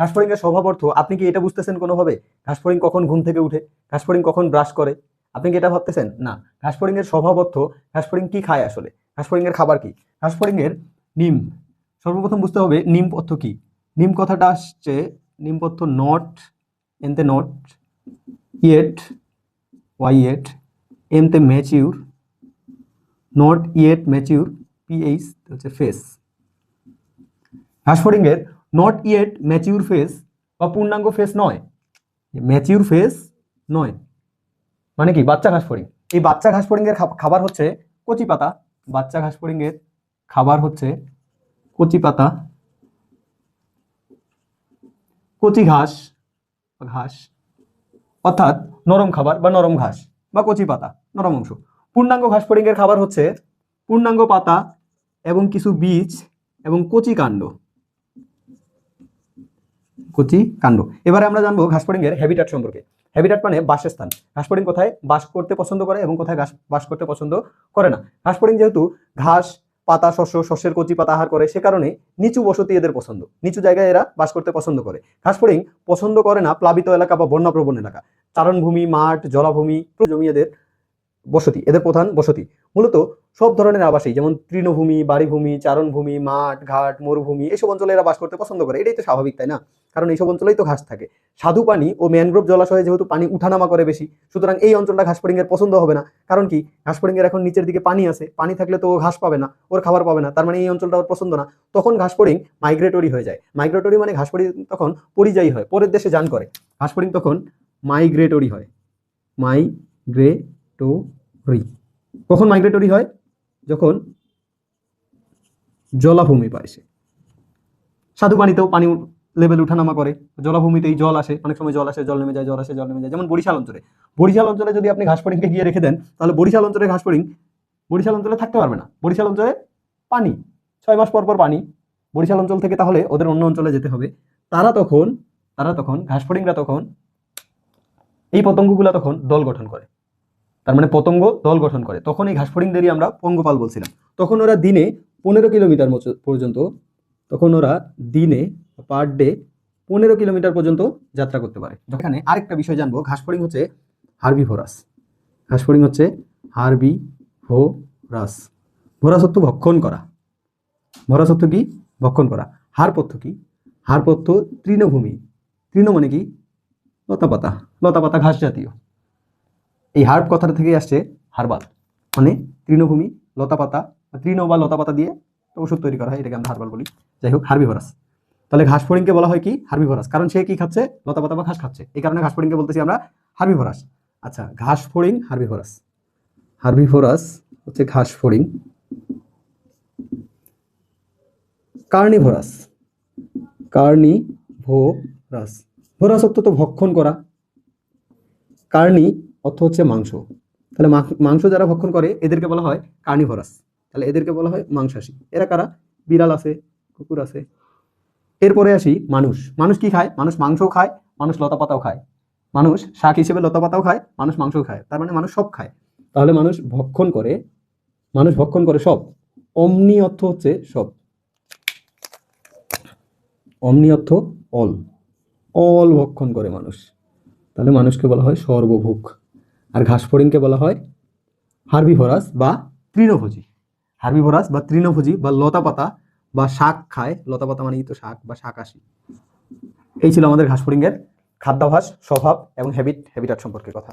ঘাসফড়িংয়ের স্বভাব অর্থ আপনি কি এটা বুঝতেছেন কোনোভাবে? ঘাসফড়িং কখন ঘুম থেকে উঠে? ঘাসফড়িং কখন ব্রাশ করে? আপনি কি এটা ভাবতেছেন? না। ঘাসফড়িংয়ের স্বভাব অর্থ ঘাসফড়িং কি খায় আসলে? ঘাসফড়িংয়ের খাবার কি? ঘাসফড়িংয়ের নিম। সর্বপ্রথম বুঝতে হবে নিম অর্থ কি? নিম কথাটা আসছে, নিম অর্থ নট এনতে নট ইয়েট ওয়াই yet এমতে mature not yet mature PH হচ্ছে ফেস ঘাসফড়িংয়ের নট ইয়েট ম্যাচিউর ফেস বা পূর্ণাঙ্গ ফেস নয়। ম্যাচিউর ফেস নয়। মানে কি? বাচ্চা ঘাসফড়িং। এই বাচ্চা ঘাসফড়িংয়ের খাব- খাবার হচ্ছে কচি পাতা। বাচ্চা ঘাসফড়িংয়ের খাবার হচ্ছে কচি পাতা। কচি ঘাস ঘাস। অর্থাৎ নরম খাবার বা নরম ঘাস বা কচি পাতা, নরম অংশ। পূর্ণাঙ্গ ঘাস ফড়িংয়ের খাবার হচ্ছে পূর্ণাঙ্গ পাতা এবং কিছু বীজ এবং কচি কাণ্ড। কচি কাণ্ড। এবারে আমরা জানব ঘাস ফড়িংয়ের হ্যাবিটাট সম্পর্কে। হ্যাবিটাট মানে বাসস্থান। ঘাস ফড়িং কোথায়? বাস করতে পছন্দ করে এবং কোথায় ঘাস বাস করতে পছন্দ করে না। ঘাস ফড়িং যেহেতু ঘাস, পাতা, শস্য, শস্যের কচি পাতা আহার করে, সে কারণে নিচু বসতি এদের পছন্দ। নিচু জায়গায় এরা বাস করতে পছন্দ করে। ঘাস ফড়িং পছন্দ করে না প্লাবিত এলাকা বা বন্যাপ্রবণ এলাকা। চারণভূমি, মাঠ, জলাভূমি, জমি এদের বসতি, এদের প্রধান বসতি। মূলত সব ধরনের আবাসেই যেমন তৃণভূমি, বাড়িভূমি, চারণভূমি, মাঠ, ঘাট, মরুভূমি এসব অঞ্চলে এরা বাস করতে পছন্দ করে। এটাই তো স্বাভাবিক, তাই না? কারণ এইসব অঞ্চলেই তো ঘাস থাকে। সাধু পানি ও ম্যানগ্রোভ জলাশয়ে যেহেতু পানি উঠানামা করে বেশি, সুতরাং এই অঞ্চলটা ঘাস ফড়িংয়ের পছন্দ হবে না। কারণ কি? ঘাস ফড়িংয়ের এখন নিচের দিকে পানি আছে, পানি থাকলে তো ও ঘাস পাবে না, ওর খাবার পাবে না। তার মানে এই অঞ্চলটা ওর পছন্দ না। তখন ঘাস ফড়িং মাইগ্রেটরি হয়ে যায়। মাইগ্রেটরি মানে ঘাস ফড়িং তখন পরিযায়ী হয়, পরের দেশে যান করে। ঘাস ফড়িং তখন মাইগ্রেটরি হয়। মাইগ্রেটরি কখন মাইগ্রেটরি হয়? যখন জলাভূমি পায় সে। স্বাদু পানিতেও পানি লেভেল উঠানামা করে। জলাভূমিতেই জল আসে। অনেক সময় জল আসে, জল নেমে যায়, জল আসে, জল নেমে যায়। যেমন বরিশাল অঞ্চলে। বরিশাল অঞ্চলে যদি আপনি ঘাস ফড়িংকে গিয়ে রেখে দেন, তাহলে বরিশাল অঞ্চলে ঘাস ফড়িং বরিশাল অঞ্চলে থাকতে পারবে না। বরিশাল অঞ্চলে পানি। ছয় মাস পর পর পানি। বরিশাল অঞ্চল থেকে তাহলে ওদের অন্য অঞ্চলে যেতে হবে। তারা তখন তারা তখন, ঘাস ফড়িংরা তখন এই পতঙ্গগুলো তখন দল গঠন করে। তার মানে পতঙ্গ দল গঠন করে। তখন এই ঘাস ফড়িংদেরই আমরা পঙ্গপাল বলছিলাম। তখন ওরা দিনে পনেরো কিলোমিটার পর্যন্ত, তখন ওরা দিনে পার ডে পনেরো কিলোমিটার পর্যন্ত যাত্রা করতে পারে। এখানে আরেকটা বিষয় জানব, ঘাসফড়িং হচ্ছে হার্বিভোরাস। ঘাস ফড়িং হচ্ছে হার্বি ভোরাস ভোরাস অর্থ ভক্ষণ করা। ভরাস অর্থ কি? ভক্ষণ করা। হার পথ্য কি? হার পথ্য তৃণভূমি। তৃণ মানে কি? লতাপাতা। লতাপাতা ঘাস জাতীয় এই হার্ব কথাটা থেকে আসছে হার্বাল। মানে তৃণভূমি, লতাপাতা, বা তৃণ বা লতাপাতা দিয়ে ওষুধ তৈরি করা হয়, এটাকে আমরা হার্বাল বলি। যাই হোক, হার্বিভরাস। তাহলে ঘাস ফড়িংকে বলা হয় কি? হার্বিভরাস। কারণ সে কি খাচ্ছে? লতাপাতা বা ঘাস খাচ্ছে। এই কারণে ঘাস ফড়িংকে বলতেছি আমরা হার্বিভরাস। আচ্ছা ঘাস ফড়িং হার্বিভরাস। হার্বিভরাস হচ্ছে ঘাস ফড়িং কার্নিভোরাস। কার্নিভোরাস। ভোরাস অর্থ তো ভক্ষণ করা। কার্নি অর্থ হচ্ছে মাংস। তাহলে মাংস যারা ভক্ষণ করে, এদেরকে বলা হয় কার্নিভোরাস তাহলে এদেরকে বলা হয় মাংসাশী। এরা কারা? বিড়াল আছে, কুকুর আছে। এরপরে আসি মানুষ। মানুষ কি খায়? মানুষ মাংসও খায়, মানুষ লতাপাতাও খায়। মানুষ শাক হিসেবে লতাপাতাও খায়, মানুষ মাংসও খায়। তার মানে মানুষ সব খায়। তাহলে মানুষ ভক্ষণ করে, মানুষ ভক্ষণ করে সব। অমনি অর্থ হচ্ছে সব। অমনি অর্থ অল। অল ভক্ষণ করে মানুষ। তাহলে মানুষকে বলা হয় সর্বভোগ। আর ঘাসফড়িংকে বলা হয় হার্বিভরাস বা তৃণভোজী। হার্বিভরাস বা তৃণভোজী বা লতাপাতা বা শাক খায়। লতাপাতা মানেই তো শাক বা শাক শাকাশি এই ছিল আমাদের ঘাস ফড়িংয়ের খাদ্যাভাস স্বভাব এবং হ্যাবিট হ্যাবিটার সম্পর্কে কথা।